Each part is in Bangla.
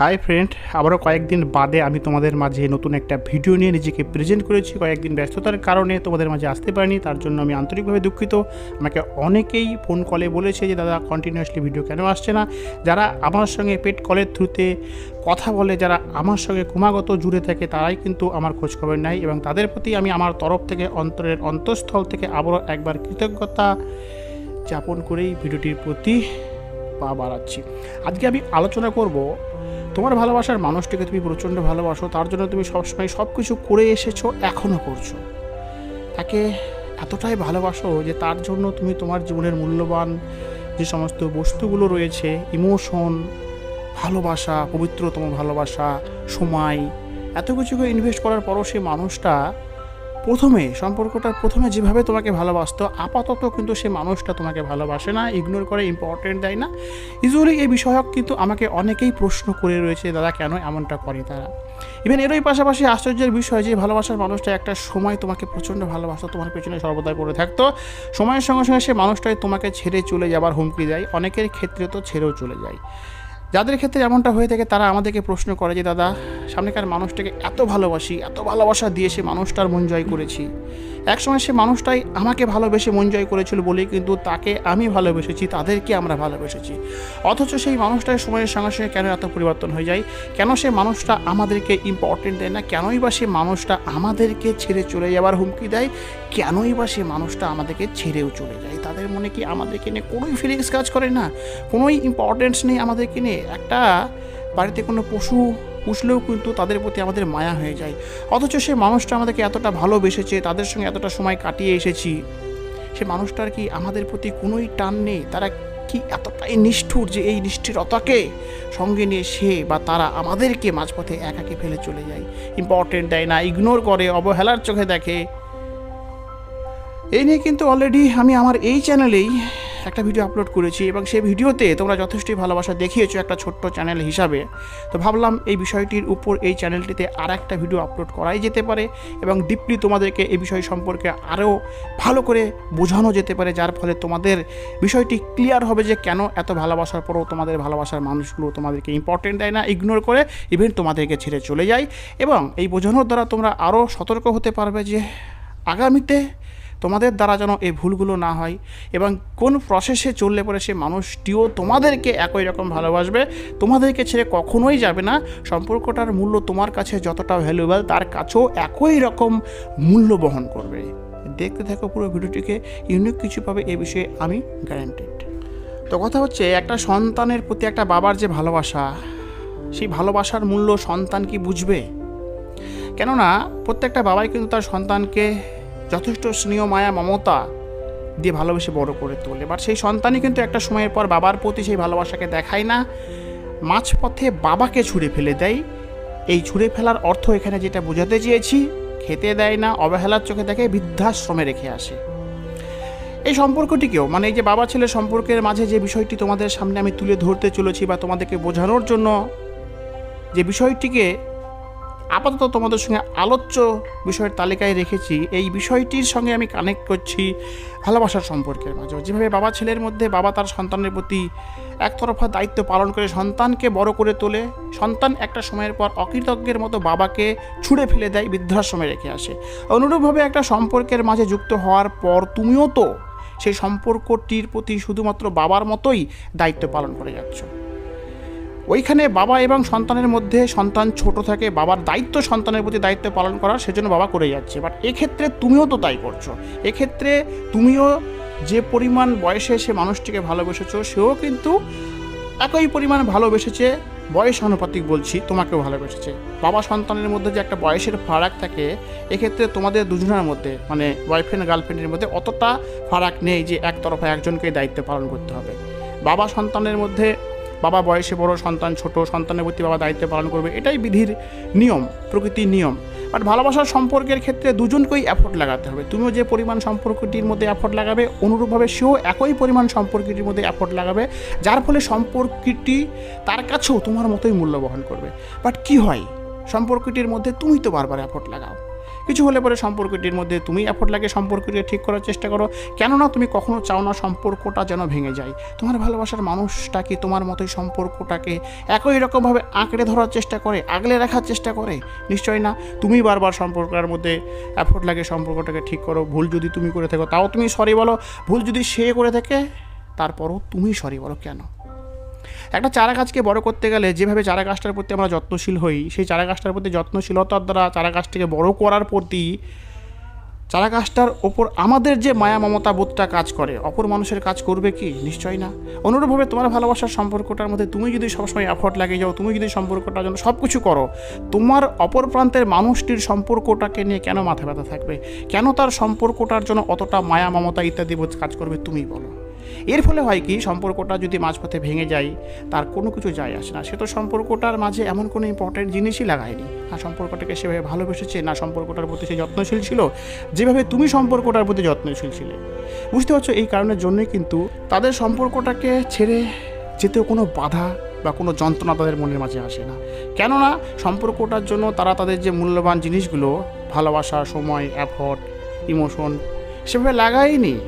হাই ফ্রেন্ড আবারও কয়েকদিন বাদে আমি তোমাদের মাঝে নতুন একটা ভিডিও নিয়ে নিজেকে প্রেজেন্ট করেছি। কয়েকদিন ব্যস্ততার কারণে তোমাদের মাঝে আসতে পারিনি, তার জন্য আমি আন্তরিকভাবে দুঃখিত। আমাকে অনেকেই ফোন কলে বলেছে যে, দাদা কন্টিনিউয়াসলি ভিডিও কেন আসছে না? যারা আমার সঙ্গে পেট কলের থ্রুতে কথা বলে, যারা আমার সঙ্গে ক্রমাগত জুড়ে থাকে, তারাই কিন্তু আমার খোঁজখবর নেয় এবং তাদের প্রতি আমি আমার তরফ থেকে, অন্তরের অন্তঃস্থল থেকে আবারও একবার কৃতজ্ঞতা যাপন করেই ভিডিওটির প্রতি পা বাড়াচ্ছি। আজকে আমি আলোচনা করব তোমার ভালোবাসার মানুষটিকে তুমি প্রচণ্ড ভালোবাসো, তার জন্য তুমি সবসময় সব কিছু করে এসেছ এখনও করছ। তাকে এতটাই ভালোবাসো যে তার জন্য তুমি তোমার জীবনের মূল্যবান যে সমস্ত বস্তুগুলো রয়েছে ইমোশন ভালোবাসা, পবিত্রতম ভালোবাসা, সময়, এত কিছুকে ইনভেস্ট করার পরও সে মানুষটা প্রথমে, সম্পর্কটা প্রথমে যেভাবে তোমাকে ভালোবাসত, আপাতত কিন্তু সে মানুষটা তোমাকে ভালোবাসে না ইগনোর করে ইম্পর্টেন্ট দেয় না। ইউজুয়ালি এই বিষয়ক কিন্তু আমাকে অনেকেই প্রশ্ন করে রয়েছে, দাদা, কেন এমনটা করে তারা? ইভেন এরই পাশাপাশি আশ্চর্যের বিষয় যে, ভালোবাসার মানুষটা একটা সময় তোমাকে প্রচণ্ড ভালোবাসতো, তোমার পেছনে সর্বদাই পড়ে থাকতো। সময়ের সঙ্গে সঙ্গে সে মানুষটাই তোমাকে ছেড়ে চলে যাবার হুমকি দেয়, অনেকের ক্ষেত্রে তো ছেড়েও চলে যায়। যাদের ক্ষেত্রে এমনটা হয়ে থাকে, তারা আমাদেরকে প্রশ্ন করে যে, দাদা, সামনেকার মানুষটাকে এত ভালোবাসি, এত ভালোবাসা দিয়ে সে মানুষটার মন জয় করেছি। একসময় সে মানুষটাই আমাকে ভালোবেসে মন জয় করেছিল বলেই কিন্তু তাকে আমি ভালোবেসেছি, তাদেরকে আমরা ভালোবেসেছি। অথচ সেই মানুষটার সময়ের সঙ্গে সঙ্গে কেন এত পরিবর্তন হয়ে যায়? কেন সে মানুষটা আমাদেরকে ইম্পর্টেন্ট দেয় না? কেনই বা সে মানুষটা আমাদেরকে ছেড়ে চলে যাওয়ার হুমকি দেয়? কেনই বা সে মানুষটা আমাদেরকে ছেড়েও চলে যায়? তাদের মনে কি আমাদেরকে নিয়ে কোনোই ফিলিংস কাজ করে না? কোনোই ইম্পর্টেন্স নেই আমাদেরকে নিয়ে? একটা বাড়িতে কোনো পশু পুষলেও কিন্তু তাদের প্রতি আমাদের মায়া হয়ে যায়। অথচ সে মানুষটা আমাদেরকে এতটা ভালোবেসেছে, তাদের সঙ্গে এতটা সময় কাটিয়ে এসেছি। সে মানুষটার কি আমাদের প্রতি কোনোই টান নেই? তারা কি এতটাই নিষ্ঠুর যে এই নিষ্ঠুরতাকে সঙ্গে নিয়ে সে বা তারা আমাদেরকে মাঝপথে একাকে ফেলে চলে যায়? ইম্পর্টেন্ট দেয় না ইগনোর করে, অবহেলার চোখে দেখে। এই নিয়ে কিন্তু অলরেডি আমি আমার এই চ্যানেলেই একটা ভিডিও আপলোড করেছি এবং সেই ভিডিওতে তোমরা যথেষ্টই ভালোবাসা দেখিয়েছো একটা ছোট্ট চ্যানেল হিসাবে। তো ভাবলাম এই বিষয়টির উপর এই চ্যানেলটিতে আর একটা ভিডিও আপলোড করাই যেতে পারে এবং ডিপলি তোমাদেরকে এই বিষয় সম্পর্কে আরও ভালো করে বোঝানো যেতে পারে, যার ফলে তোমাদের বিষয়টি ক্লিয়ার হবে যে কেন এত ভালোবাসার পরেও তোমাদের ভালোবাসার মানুষগুলো তোমাদেরকে ইম্পর্টেন্ট দেয় না ইগনোর করে ইভেন তোমাদেরকে ছেড়ে চলে যায়। এবং এই বোঝানোর দ্বারা তোমরা আরও সতর্ক হতে পারবে যে আগামীতে তোমাদের দ্বারা যেন এই ভুলগুলো না হয় এবং কোন প্রসেসে চললে পরে সে মানুষটিও তোমাদেরকে একই রকম ভালোবাসবে, তোমাদেরকে ছেড়ে কখনোই যাবে না। সম্পর্কটার মূল্য তোমার কাছে যতটা ভ্যালুয়েবল তার কাছেও একই রকম মূল্য বহন করবে। দেখতে থাকো পুরো ভিডিওটিকে ইউনিক কিছু পাবে এ বিষয়ে আমি গ্যারান্টেড তো কথা হচ্ছে, একটা সন্তানের প্রতি একটা বাবার যে ভালোবাসা, সেই ভালোবাসার মূল্য সন্তান কি বুঝবে? কেননা, প্রত্যেকটা বাবাই কিন্তু তার সন্তানকে যথেষ্ট স্নেহ, মায়া, মমতা দিয়ে ভালোবেসে বড় করে তোলে। বাট সেই সন্তানই কিন্তু একটা সময়ের পর বাবার প্রতি সেই ভালোবাসাকে দেখায় না। মাঝপথে বাবাকে ছুঁড়ে ফেলে দেয়। এই ছুঁড়ে ফেলার অর্থ এখানে যেটা বোঝাতে চেয়েছি, খেতে দেয় না, অবহেলার চোখে দেখে বৃদ্ধাশ্রমে রেখে আসে। এই সম্পর্কটিকেও মানে এই যে বাবা ছেলে সম্পর্কের মাঝে যে বিষয়টি তোমাদের সামনে আমি তুলে ধরতে চলেছি বা তোমাদেরকে বোঝানোর জন্য, যে বিষয়টিকে আপাতত তোমাদের সঙ্গে আলোচ্য বিষয়ের তালিকায় রেখেছি। এই বিষয়টির সঙ্গে আমি কানেক্ট করছি ভালোবাসার সম্পর্কের মাঝে যেভাবে বাবা ছেলের মধ্যে বাবা তার সন্তানের প্রতি একতরফা দায়িত্ব পালন করে সন্তানকে বড় করে তোলে, সন্তান একটা সময়ের পর অকৃতজ্ঞের মতো বাবাকে ছুঁড়ে ফেলে দেয়, বৃদ্ধাশ্রমে রেখে আসে। অনুরূপভাবে একটা সম্পর্কের মাঝে যুক্ত হওয়ার পর তুমিও তো সেই সম্পর্কটির প্রতি শুধুমাত্র বাবার মতোই দায়িত্ব পালন করে যাচ্ছ। ওইখানে বাবা এবং সন্তানের মধ্যে সন্তান ছোট থাকে, বাবার দায়িত্ব সন্তানের প্রতি দায়িত্ব পালন করার, সেজন্য বাবা করে যাচ্ছে। বাট এক্ষেত্রে তুমিও তো তাই করছ। এক্ষেত্রে তুমিও যে পরিমাণ বয়সে সে মানুষটিকে ভালোবেসেছো, সেও কিন্তু একই পরিমাণ ভালোবেসেছে, বয়স আনুপাতিক বলছি, তোমাকেও ভালোবেসেছে। বাবা সন্তানের মধ্যে যে একটা বয়সের ফারাক থাকে, এক্ষেত্রে তোমাদের দুজনের মধ্যে মানে বয়ফ্রেন্ড গার্লফ্রেন্ডের মধ্যে অতটা ফারাক নেই যে একতরফা একজনকেই দায়িত্ব পালন করতে হবে। বাবা সন্তানের মধ্যে বাবা বয়সে বড়, সন্তান ছোট, সন্তানের প্রতি বাবা দায়িত্ব পালন করবে, এটাই বিধির নিয়ম, প্রকৃতির নিয়ম। বাট ভালোবাসার সম্পর্কের ক্ষেত্রে দুজনকেই এফোর্ট লাগাতে হবে। তুমিও যে পরিমাণ সম্পর্কটির মধ্যে এফোর্ট লাগাবে, অনুরূপভাবে সেও একই পরিমাণ সম্পর্কটির মধ্যে এফোর্ট লাগাবে, যার ফলে সম্পর্কটি তার কাছেও তোমার মতোই মূল্য বহন করবে। বাট কি হয়? সম্পর্কটির মধ্যে তুমি তো বারবার এফোর্ট লাগাও। কিছু হলে পরে সম্পর্কটির মধ্যে তুমি এফোর্ট লাগে সম্পর্কটিকে ঠিক করার চেষ্টা করো। কেননা তুমি কখনো চাও না সম্পর্কটা যেন ভেঙে যায়। তোমার ভালোবাসার মানুষটা কি তোমার মতোই সম্পর্কটাকে একই রকমভাবে আঁকড়ে ধরার চেষ্টা করে, আগলে রাখার চেষ্টা করে? নিশ্চয় না। তুমি বারবার সম্পর্কের মধ্যে এফোর্ট লাগে সম্পর্কটাকে ঠিক করো। ভুল যদি তুমি করে থাকো, তাও তুমি সরি বলো। ভুল যদি সে করে থাকে, তারপরও তুমি সরি বলো কেন? একটা চারা গাছকে বড় করতে গেলে যেভাবে চারা গাছটার প্রতি আমরা যত্নশীল হই, সেই চারা গাছটার প্রতি যত্নশীলতার দ্বারা চারা গাছটিকে বড় করার প্রতি চারা গাছটার ওপর আমাদের যে মায়া মমতা বোধটা কাজ করে, অপর মানুষের কাজ করবে কি? নিশ্চয়ই না। অনুরূপভাবে তোমার ভালোবাসার সম্পর্কটার মধ্যে তুমি যদি সবসময় এফর্ট লাগিয়ে যাও, তুমি যদি সম্পর্কটার জন্য সব কিছু করো, তোমার অপর প্রান্তের মানুষটির সম্পর্কটাকে নিয়ে কেন মাথা ব্যথা থাকবে? কেন তার সম্পর্কটার জন্য অতটা মায়া মমতা ইত্যাদি বোধ কাজ করবে তুমিই বলো। এর ফলে হয় কি, সম্পর্কটা যদি মাঝপথে ভেঙে যায়, তার কোনো কিছু যায় আসে না। সে তো সম্পর্কটার মাঝে এমন কোনো ইম্পর্টেন্ট জিনিসই লাগায়নি। না সম্পর্কটাকে সেভাবে ভালোবেসেছে, না সম্পর্কটার প্রতি সে যত্নশীল ছিল। যেভাবে তুমি সম্পর্কটার প্রতি যত্নশীল ছিলে। বুঝতে পারছ, এই কারণের জন্যই কিন্তু তাদের সম্পর্কটাকে ছেড়ে যেতেও কোনো বাধা বা কোনো যন্ত্রণা তাদের মনের মাঝে আসে না। কেননা, সম্পর্কটার জন্য তারা তাদের যে মূল্যবান জিনিসগুলো, ভালোবাসা, সময় অ্যাফর্ট ইমোশন সেভাবে লাগায়নি।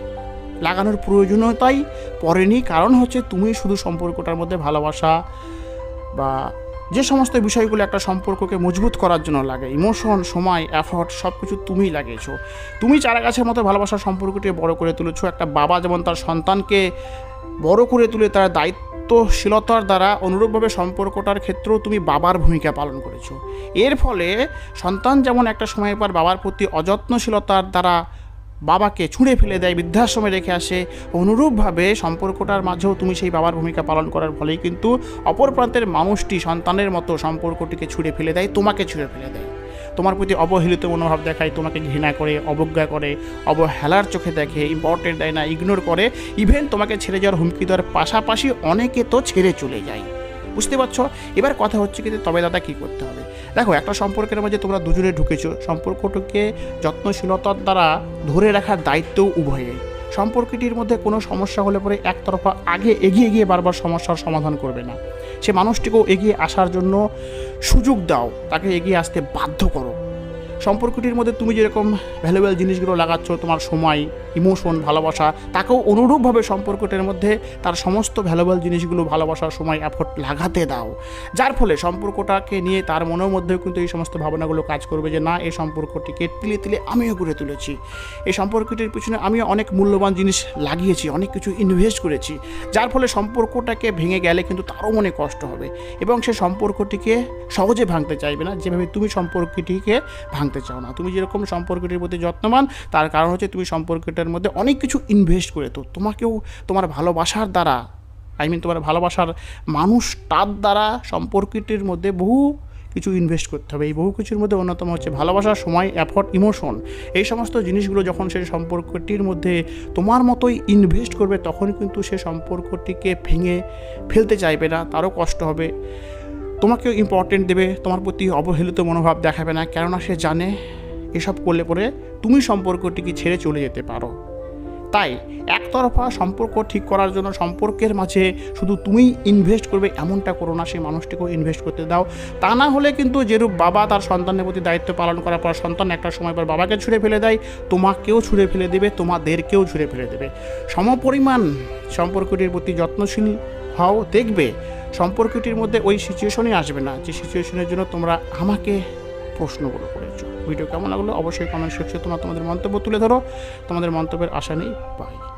লাগানোর প্রয়োজনীয়তাই পড়েনি। কারণ হচ্ছে তুমি শুধু সম্পর্কটার মধ্যে ভালোবাসা বা যে সমস্ত বিষয়গুলো একটা সম্পর্ককে মজবুত করার জন্য লাগে ইমোশন সময় এফর্ট সব কিছু তুমিই লাগিয়েছো। তুমি চারা গাছের মতো ভালোবাসার সম্পর্কটি বড় করে তুলেছো। একটা বাবা যেমন তার সন্তানকে বড় করে তুলে তার দায়িত্বশীলতার দ্বারা অনুরূপভাবে সম্পর্কটার ক্ষেত্রেও তুমি বাবার ভূমিকা পালন করেছ। এর ফলে সন্তান যেমন একটা সময় পর বাবার প্রতি অযত্নশীলতার দ্বারা বাবাকে ছুঁড়ে ফেলে দেয়, বৃদ্ধাশ্রমে রেখে আসে। অনুরূপভাবে সম্পর্কটার মাঝেও তুমি সেই বাবার ভূমিকা পালন করার ফলেই কিন্তু অপর প্রান্তের মানুষটি সন্তানের মতো সম্পর্কটিকে ছুঁড়ে ফেলে দেয়, তোমাকে ছুঁড়ে ফেলে দেয়। তোমার প্রতি অবহেলিত মনোভাব দেখায়, তোমাকে ঘৃণা করে, অবজ্ঞা করে, অবহেলার চোখে দেখে ইম্পর্টেন্ট দেয় না ইগনোর করে। ইভেন তোমাকে ছেড়ে যাওয়ার হুমকি দেওয়ার পাশাপাশি অনেকে তো ছেড়ে চলে যায়। বুঝতে পারছ? এবার কথা হচ্ছে কিন্তু তবে দাদা কী করতে হবে? দেখো, একটা সম্পর্কের মাঝে তোমরা দুজনে ঢুকেছো। সম্পর্কটাকে যত্নশীলতার দ্বারা ধরে রাখার দায়িত্ব উভয়ে। সম্পর্কটির মধ্যে কোনো সমস্যা হলে পরে একতরফা আগে এগিয়ে গিয়ে বারবার সমস্যার সমাধান করবে না। সে মানুষটিকেও এগিয়ে আসার জন্য সুযোগ দাও। তাকে এগিয়ে আসতে বাধ্য করো। সম্পর্কটির মধ্যে তুমি যেরকম ভ্যালুয়েবল জিনিসগুলো লাগাচ্ছ, তোমার সময় ইমোশন ভালোবাসা, তাকেও অনুরূপভাবে সম্পর্কটির মধ্যে তার সমস্ত ভ্যালুয়েবল জিনিসগুলো ভালোবাসার সময় এফোর্ট লাগাতে দাও। যার ফলে সম্পর্কটাকে নিয়ে তার মনের মধ্যেও কিন্তু এই সমস্ত ভাবনাগুলো কাজ করবে যে, না, এই সম্পর্কটিকে তিলে তিলে আমিও গড়ে তুলেছি। এই সম্পর্কটির পিছনে আমিও অনেক মূল্যবান জিনিস লাগিয়েছি, অনেক কিছু ইনভেস্ট করেছি। যার ফলে সম্পর্কটাকে ভেঙে গেলে কিন্তু তারও মনে কষ্ট হবে এবং সে সম্পর্কটিকে সহজে ভাঙতে চাইবে না। যেভাবে তুমি সম্পর্কটিকে ভাঙতে চাও না। তুমি যেরকম সম্পর্কটির প্রতি যত্নবান, তার কারণ হচ্ছে তুমি সম্পর্কটার মধ্যে অনেক কিছু ইনভেস্ট করে। তো তোমাকেও তোমার ভালোবাসার দ্বারা আই মিন তোমার ভালোবাসার মানুষটার দ্বারা সম্পর্কটির মধ্যে বহু কিছু ইনভেস্ট করতে হবে। এই বহু কিছুর মধ্যে অন্যতম হচ্ছে ভালোবাসার সময় অ্যাফর্ট ইমোশন এই সমস্ত জিনিসগুলো যখন সেই সম্পর্কটির মধ্যে তোমার মতোই ইনভেস্ট করবে, তখন কিন্তু সে সম্পর্কটিকে ভেঙে ফেলতে চাইবে না, তারও কষ্ট হবে। তোমাকেও ইম্পর্টেন্ট দেবে, তোমার প্রতি অবহেলিত মনোভাব দেখাবে না, কেননা সে জানে এসব করলে পরে তুমি সম্পর্কটিকে ছেড়ে চলে যেতে পারো। তাই একতরফা সম্পর্ক ঠিক করার জন্য সম্পর্কের মাঝে শুধু তুমি ইনভেস্ট করবে এমনটা করো না, সেই মানুষটিকেও ইনভেস্ট করতে দাও। তা না হলে কিন্তু যেরূপ বাবা তার সন্তানের প্রতি দায়িত্ব পালন করার পর সন্তান একটা সময় পর বাবাকে ছুঁড়ে ফেলে দেয়, তোমাকেও ছুঁড়ে ফেলে দেবে, তোমাদেরকেও ছুঁড়ে ফেলে দেবে। সমপরিমাণ সম্পর্কটির প্রতি যত্নশীল হও, দেখবে সম্পর্কটির মধ্যে ওই সিচুয়েশনই আসবে না। যে সিচুয়েশনের জন্য তোমরা আমাকে প্রশ্নগুলো করেছ। ভিডিও কেমন লাগল? অবশ্যই কমেন্ট সেকশনে তোমরা তোমাদের মন্তব্য তুলে ধরো। তোমাদের মন্তব্যের আশা নেই। বাই